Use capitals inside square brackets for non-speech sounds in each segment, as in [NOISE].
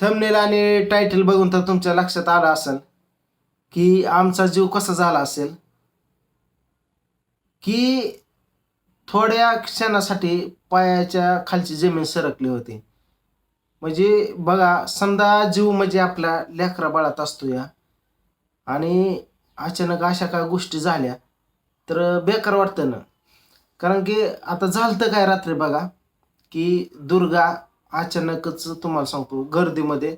Thumbnail आणि title बघून तर तुमच्या लक्षात आलं असेल की आमचा जीव कसा झाला असेल? की थोड्या क्षणासाठी पायाच्या खालची जमीन सरकली होती. म्हणजे बघा समजा जीव म्हणजे आपला लेकरा बाळात असतो या आणि अचानक अशा काय गोष्टी झाल्या तर बेकार वाटतं ना? कारण की आता झालं तर काय रात्री बघा की दुर्गा अचानकच तुम्हाला सांगतो गर्दीमध्ये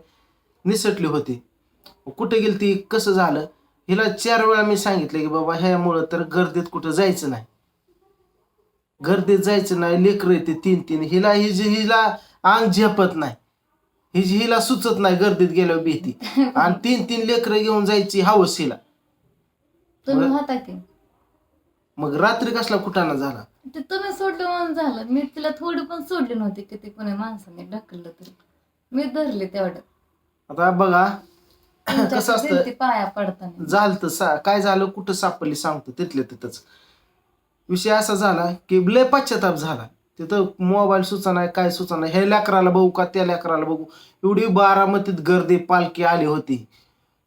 निसटली होती. कुठे गेली ती कसं झालं? हिला चार वेळा मी सांगितलं की बाबा ह्यामुळं तर गर्दीत कुठं जायचं नाही. गर्दीत जायचं नाही लेकरं येते तीन तीन हिला हि जी हिला अंग झेपत नाही. हि जी हिला सुचत नाही गर्दीत गेल्यावर भीती. [LAUGHS] आणि तीन तीन लेकरं घेऊन जायची हवस हिला. तुम्ही बरं. होता की? मग रात्री कसला कुटाणा झाला? ते तुम्ही सोडलं म्हणून झालं. मी तिला थोडी पण सोडली नव्हती की ते कोणी माणसाने ढकललं तरी. मी धरले तेवढ्यात. आता बघा तुमच्या कसं असतं? भिंती पाया पडताना. झालं तर सा काय झालं? कुठं सापडली सांगतो. तिथल्या तिथंच. विषय असा झाला की लय पश्चाताप झाला. तिथं मोबाईल सुचना काय सुचना हे लेकराला बघू का? त्या लेकराला बघू. एवढी बारामतीत गर्दी पालखी आली होती.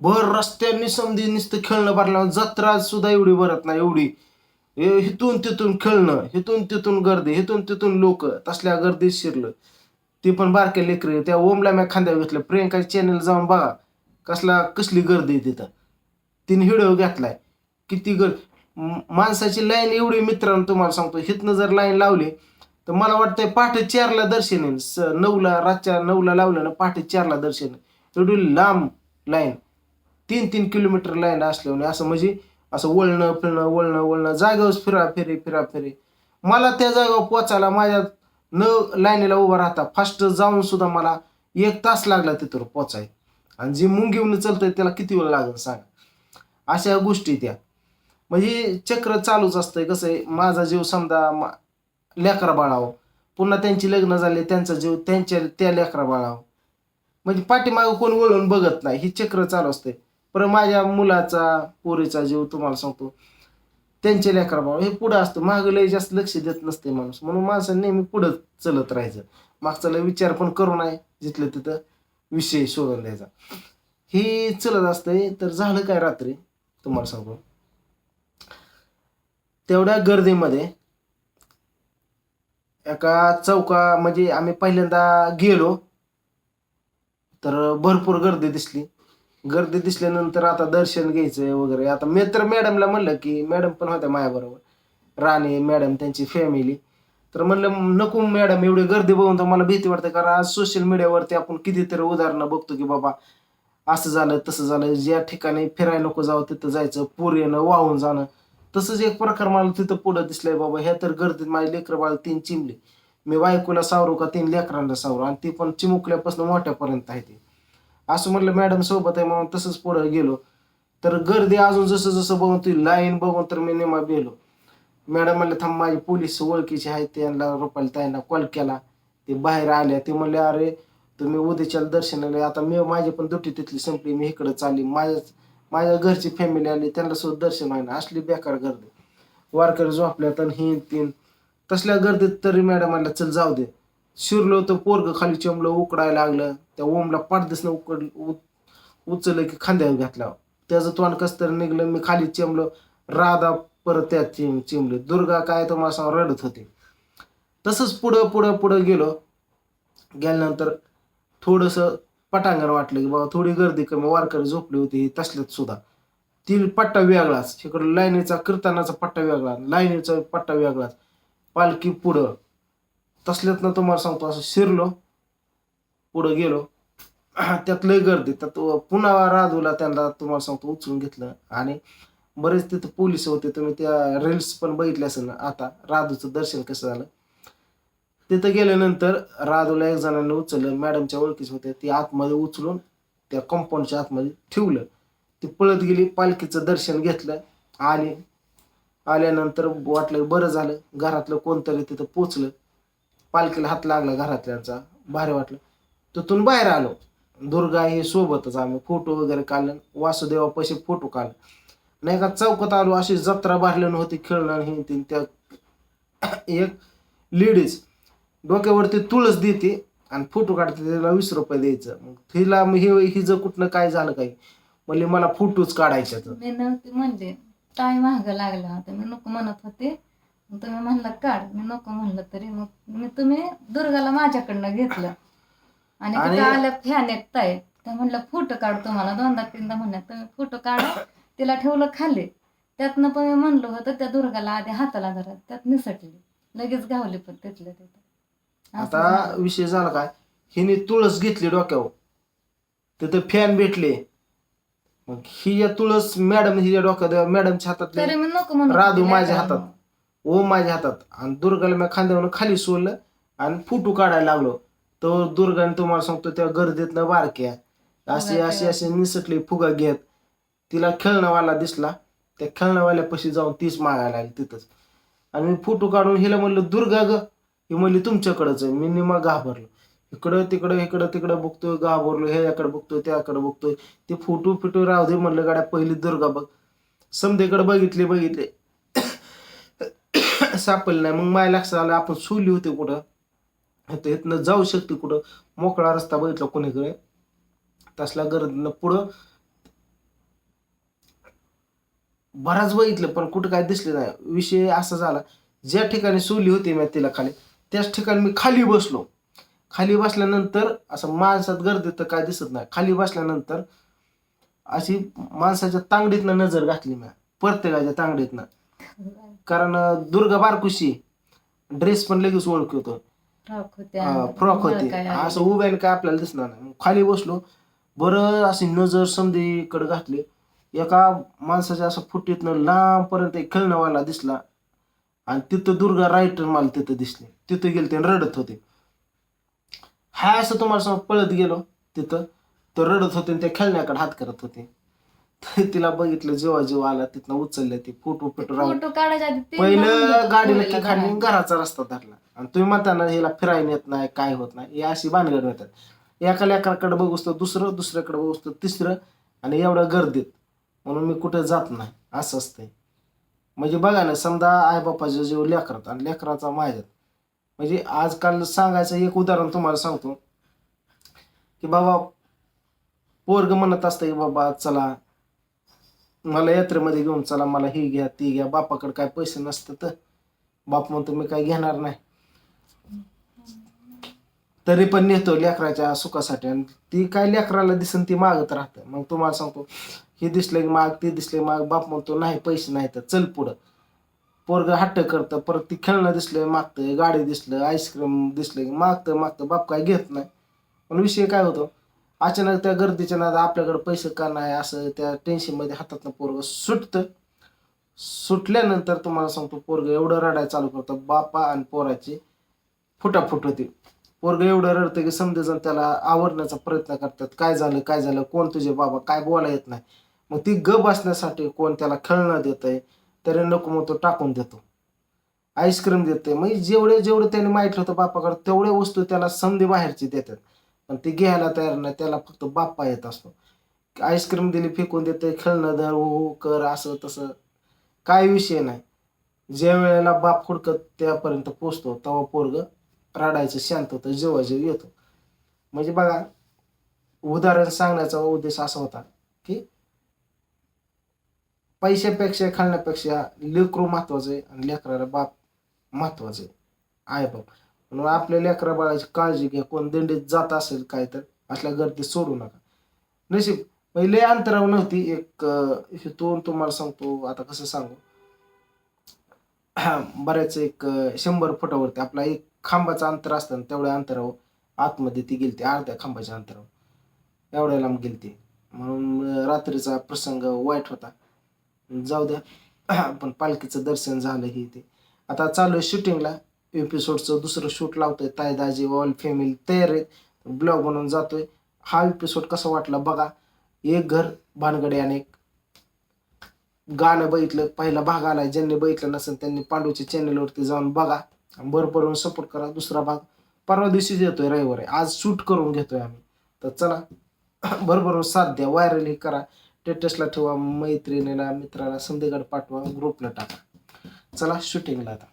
भर रस्त्यांनी समधी नुसतं खेळणं भरलं जत्रा सुद्धा एवढी भरत नाही एवढी. हिथून तिथून खेळणं हिथून तिथून गर्दी हिथून तिथून लोक तसल्या गर्दीत शिरलं. ती पण बारके लेकरे त्या ओमला मॅ खांद्यावर घेतलं. प्रियंका चॅनल जाऊन बघा कसला कसली गर्दी आहे तिथं. तिने हिडव घेतलाय. किती गर माणसाची लाईन एवढी मित्रांनो तुम्हाला सांगतो. हिथनं जर लाईन लावली तर मला वाटतंय पहाटे चारला दर्शन येईल. स नऊला रातच्या नऊला लावलं ना पहाटे चारला दर्शन येईल. एवढी लांब लाईन. तीन तीन किलोमीटर लाईन असल्याने असं म्हणजे असं वळणं फिरणं वळणं वळणं. जागेवरच फिरा फिरे फिरा फिरे. मला त्या जागेवर पोचायला माझ्या न लाईनीला उभा राहता फास्ट जाऊन सुद्धा मला एक तास लागला तिथं पोचाय. आणि जी मुंगीवून चालतंय त्याला किती वेळ लागेल सांगा. अशा गोष्टी त्या. म्हणजे चक्र चालूच असतंय. कसं आहे माझा जीव समजा मा- लेकरा बाळावं. पुन्हा त्यांची लग्न झाले त्यांचा जीव त्यांच्या त्या लेकरा बाळावं. म्हणजे पाठीमागं कोण वळून बघत नाही. ही चक्र चालू असते पर माझ्या मुलाचा पोरीचा जीव तुम्हाला सांगतो. त्यांचे लेकर बाळ हे पुढं असतं. मागं लय जास्त लक्ष देत नसते माणूस. म्हणून माणसाने नेहमी पुढं चलत राहायचं. मागचा लय विचार पण करू नये. जिथलं तिथं विषय शोधून द्यायचा. हे चलत असतंय. तर झालं काय रात्री? तुम्हाला सांगतो. तेवढ्या गर्दीमध्ये एका चौका म्हणजे आम्ही पहिल्यांदा गेलो तर भरपूर गर्दी दिसली. गर्दी दिसल्यानंतर आता दर्शन घ्यायचं वगैरे. आता मी तर मॅडमला म्हणलं की मॅडम पण होत्या माझ्याबरोबर राणे मॅडम त्यांची फॅमिली तर म्हणलं नको मॅडम एवढी गर्दी बघून तर मला भीती वाटते. कारण आज सोशल मीडियावरती आपण कितीतरी उदाहरणं बघतो की बाबा असं झालं तसं झालं. ज्या ठिकाणी फिरायला नको जावं तिथं जायचं. पूर येणं वाहून जाणं. तसंच एक प्रकार मला तिथं पुढं दिसलंय बाबा. ह्या तर गर्दीत माझे लेकरं बाळ तीन चिमले. मी बायकोला सावरू का तीन लेकरांना सावरू? आणि ती पण चिमुकल्यापासून मोठ्यापर्यंत आहे ती. असं म्हणलं मॅडम सोबत आहे म्हणून तसंच पुढं गेलो. तर गर्दी अजून जसं जसं बघून ती लाईन बघून तर मी नेमा गेलो. मॅडम म्हणले थांब माझी पोलीस ओळखीचे आहेत त्यांना रुपाली ताईंना कॉल केला. ते बाहेर आल्या ते म्हणले अरे तुम्ही उद्याच्या दर्शनाला आता मी माझी पण दुटी तिथली संपली. मी इकडे चालली. माझ्याच माझ्या घरची फॅमिली आली. त्यांना सुद्धा दर्शन व्हायला. असली बेकार गर्दी. वारकरी झोपल्यात आणि ही तीन तसल्या गर्दीत तरी मॅडम म्हणलं चल जाऊ दे. शिरलो तर पोरग खाली चमलं उकडायला लागलं. त्या ओमला पाठदिसनं उकड उ- उचललं की खांद्यावर घातला. त्याचं तोंड कस तरी निघलं मी खाली चिमलो राधा परत त्यात चिम चिमले. दुर्गा काय तर मला रडत होते. तसंच पुढं पुढं पुढं गेलो. गेल्यानंतर थोडंसं पटांगण वाटलं की बाबा थोडी गर्दी कमी वारकरी झोपली होती तसल्यात सुद्धा. ती पट्टा वेगळाच. इकडं लाईनीचा कीर्तनाचा पट्टा वेगळा लाईनीचा पट्टा वेगळाच. पालखी पुढं. तसल्यातनं तुम्हाला सांगतो असं शिरलो पुढं गेलो. त्यात गर्दी. त्यात पुन्हा राधूला त्यांना तुम्हाला सांगतो उचलून घेतलं. आणि बरेच तिथं पोलीस होते तुम्ही त्या रील्स पण बघितल्या असेल ना आता राधूचं दर्शन कसं झालं. तिथं गेल्यानंतर राधूला एक जणांनी उचललं मॅडमच्या ओळखीचं होत्या ती आतमध्ये उचलून त्या कंपाऊंडच्या आतमध्ये ठेवलं. ती पळत गेली पालखीचं दर्शन घेतलं आली आल्यानंतर वाटलं बरं झालं घरातलं कोणतरी तिथं पोचलं. पालखीला हात लागला घरातल्यांचा. भारी वाटलं. तिथून बाहेर आलो. दुर्गा हे सोबतच आम्ही. फोटो वगैरे काढलं. वासुदेवापाशी फोटो काढलं. नाही का चौकात आलो अशी जत्रा भरली नव्हती खेळणं हे ते त्या [COUGHS] एक लेडीज डोक्यावरती तुळस देते आणि फोटो काढते तिला वीस रुपये द्यायचं. मग तिला मग हे हिचं कुठनं काय झालं काही? म्हणजे मला फोटोच काढायचे म्हणजे काय महाग लागला होता मी नको म्हणत होते. तुम्ही म्हणला काढ मी नको म्हणलं तरी. मग मी तुम्ही दुर्गाला माझ्याकडनं घेतलं. आणि आणि- तिथं आल्या फॅन एक ताई त्या म्हणलं फोटो काढ तुम्हाला. दोनदा तीनदा म्हणल्या तुम्ही फोटो काढा. तिला ठेवलं खाली. त्यातनं पण मी म्हणलं होतं त्या दुर्गाला आधी हाताला धरा. त्यात निसटली. लगेच गावली पण तिथल्या तिथं. असं आता झालं. विषय झाला काय? हिने तुळस घेतली डोक्यावर. तिथं फॅन भेटले. मग ही या तुळस मॅडम हिच्या डोक्यात मॅडमच्या तरी मी नको म्हणत राधू होते माझ्या लेकरांना. हातात. ओ माझ्या हातात. आणि दुर्गाला मी खांद्यावरून खाली सोडलं आणि फोटो काढायला लागलो. तर दुर्गाने तुम्हाला सांगतो त्या गर्दीतनं बारक्या अशी खेळत. अशी निसटली फुगा घेत. तिला खेळणंवाला दिसला. त्या खेळणंवाल्यापाशी जाऊन तीच मागायला लागली तिथंच. आणि मी फोटो काढून हिला म्हणलं दुर्गा ग. ही म्हणली तुमच्याकडंच आहे. मी निमा घाबरलो. इकडं तिकडं इकडं तिकडं बघतोय घाबरलो. ह्याकडे बघतोय त्याकडे बघतोय. ते फोटो फिटो राहू दे म्हणलं गाड्या पहिली दुर्गा बघ. समधेकडे बघितले बघितले. सापडलं नाही. मग माझ्या लक्षात आलं आपण सोली होते कुठं? तर इथनं जाऊ शकते कुठं? मोकळा रस्ता बघितला कोणीकडे? तसला गरज पुढं. बराच बघितलं पण कुठं काय दिसले नाही. विषय असा झाला ज्या ठिकाणी सोली होती मी तिला खाली त्याच ठिकाणी मी खाली बसलो. खाली बसल्यानंतर असं माणसात गर्दी तर काय दिसत नाही. खाली बसल्यानंतर अशी माणसाच्या तांगडीतनं नजर घातली मी प्रत्येकाच्या तांगडीतनं. कारण अं, दुर्गा बारकुशी ड्रेस पण लगेच ओळखतो. फ्रॉक होत्या. फ्रॉक होती. असं उभ्याने काय आपल्याला दिसणार नाही. मग खाली बसलो. बरं अशी नजर समधीकडे घातली. एका माणसाच्या असं फुटीतनं लांबपर्यंत एक खेळणंवाला दिसला. आणि तिथं दुर्गा रायटर मला तिथं दिसली. तिथं गेले ते रडत होते. हा असं तुम्हाला सांग पळत गेलो तिथं. तर रडत होते आणि त्या खेळण्याकडे हात करत होते. [LAUGHS] तिला बघितलं जेव्हा जेव्हा आला तिथनं उचललं ते फोटो फिटो राहून. फोटो काढायच्या आधी तीन पहिलं राऊंड गाडीला ठेवलेला की खाली घरात. घराचा रस्ता धरला. आणि तुम्ही म्हणताना हिला फिरायला येत नाही काय होत नाही हे अशी भानगड होतात. एका लेकराकडे बघूस तर दुसरं दुसऱ्याकडे बघूस तर तिसरं आणि एवढं गर्दीत. म्हणून मी कुठे जात नाही असं असतंय. म्हणजे बघा ना समजा आईबापाचे जेव्हा लेकरात आणि लेकराचा माझ्यात. म्हणजे आजकाल सांगायचं एक उदाहरण तुम्हाला सांगतो. की बाबा पोरग म्हणत असतं की बाबा चला मला यात्रेमध्ये घेऊन चला मला हे घ्या ती घ्या. बापाकडे काय पैसे नसतं तर. बाप म्हणतो मी काय घेणार नाही. तरी पण नेतो लेकराच्या सुखासाठी. आणि ती काय लेकराला दिसन ती मागत राहतं. मग तुम्हाला सांगतो हे दिसलं की माग ते दिसले माग. बाप म्हणतो नाही पैसे नाही तर चल पुढं. पोरग हट्ट करतं परत ती खेळणं दिसलं मागतं गाडी दिसलं आईस्क्रीम दिसलं की मागतं मागतं. बाप काय घेत नाही. पण विषय काय होतो अचानक त्या गर्दीच्या नादा आपल्याकडे पैसे का नाही असं त्या टेन्शनमध्ये हातातनं पोरग सुटतं. सुटल्यानंतर तुम्हाला सांगतो पोरग एवढं रडायला चालू करतं बापा आणि पोराची फुटाफुट होती. पोरग एवढं रडतं की समजेजण त्याला आवरण्याचा प्रयत्न करतात. काय झालं काय झालं कोण तुझे बाबा काय बोला येत नाही. मग ती ग बसण्यासाठी कोण त्याला खेळणं देतंय तरी नको मग तो टाकून देतो. आईस्क्रीम देते म्हणजे जेवढे जेवढे त्याने माहिती होतं बापाकडे तेवढ्या वस्तू त्याला संधी बाहेरची देतात. पण ते घ्यायला तयार नाही त्याला फक्त बाप्पा येत असतो. आईस्क्रीम दिली फेकून देते खेळणं धर हो, हो कर असं तसं. काय विषय नाही. ज्या वेळेला बाप हुडकत त्यापर्यंत पोचतो तेव्हा पोरग रडायचं शांत होतं जेव्हा येतो. म्हणजे बघा उदाहरण सांगण्याचा उद्देश असा होता की पैशापेक्षा खाण्यापेक्षा लेकरू महत्वाचं आहे आणि लेकराला बाप महत्वाचं आहे. आई बाप. म्हणून आपल्या लेकरा बाळाची काळजी घ्या. कोण दिंडीत जात असेल काय तर असल्या गर्दी सोडू नका. नशीब पहिले अंतराव नव्हती. एक अं, तुम्हाला सांगतो आता कसं सांगू. [CLEARS THROAT] बऱ्याच एक शंभर फुटावरती आपला एक खांबाचं अंतर असतं तेवढ्या अंतरावर आतमध्ये ती गेलती अर्ध्या खांबाच्या अंतरावर. एवढ्या लांब गेलती म्हणून रात्रीचा प्रसंग वाईट होता. जाऊ द्या. [CLEARS THROAT] पण पालखीचं दर्शन झालं हे ते. आता चालू आहे शूटिंगला एपिसोडचं दुसरं शूट लावतोय ताई दाजी ऑल फॅमिली तयार आहेत ब्लॉग बनवून जातोय. हा एपिसोड कसा वाटला बघा. एक घर भानगडे अनेक गाणं बघितलं पहिला भाग आलाय ज्यांनी बघितलं नसेल त्यांनी पांडूच्या चॅनलवरती जाऊन बघा. भरभरून सपोर्ट करा दुसरा भाग परवा दिवशीच येतोय रविवार. आज शूट करून घेतोय आम्ही. तर चला भरभरून साथ द्या व्हायरल हे करा. स्टेटसला ठेवा मैत्रिणीला मित्राला संदेगड पाठवा ग्रुपला टाका. चला शूटिंगला आता.